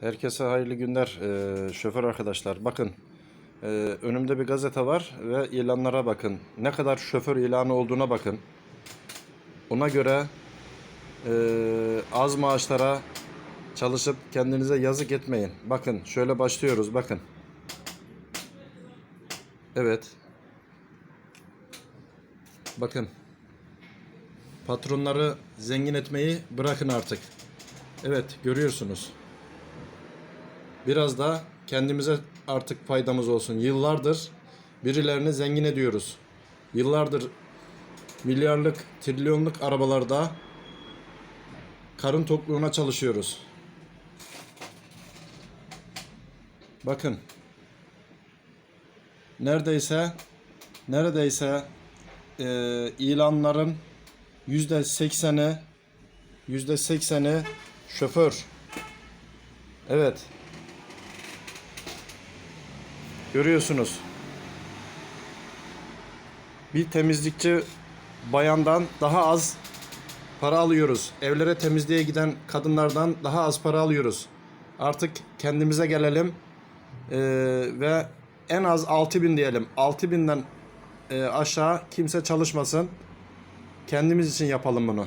Herkese hayırlı günler ee, şoför arkadaşlar. Bakın ee, önümde bir gazete var ve ilanlara bakın. Ne kadar şoför ilanı olduğuna bakın. Ona göre ee, az maaşlara çalışıp kendinize yazık etmeyin. Bakın şöyle başlıyoruz bakın. Evet. Bakın. Patronları zengin etmeyi bırakın artık. Evet görüyorsunuz. Biraz da kendimize artık faydamız olsun. Yıllardır birilerini zengin ediyoruz. Yıllardır milyarlık, trilyonluk arabalarda karın tokluğuna çalışıyoruz. Bakın. Neredeyse neredeyse e, ilanların yüzde sekseni yüzde sekseni şoför. Evet. Görüyorsunuz. Bir temizlikçi bayandan daha az para alıyoruz. Evlere temizliğe giden kadınlardan daha az para alıyoruz. Artık kendimize gelelim Ee, ve en az 6000 diyelim. 6000'den e, aşağı kimse çalışmasın. Kendimiz için yapalım bunu.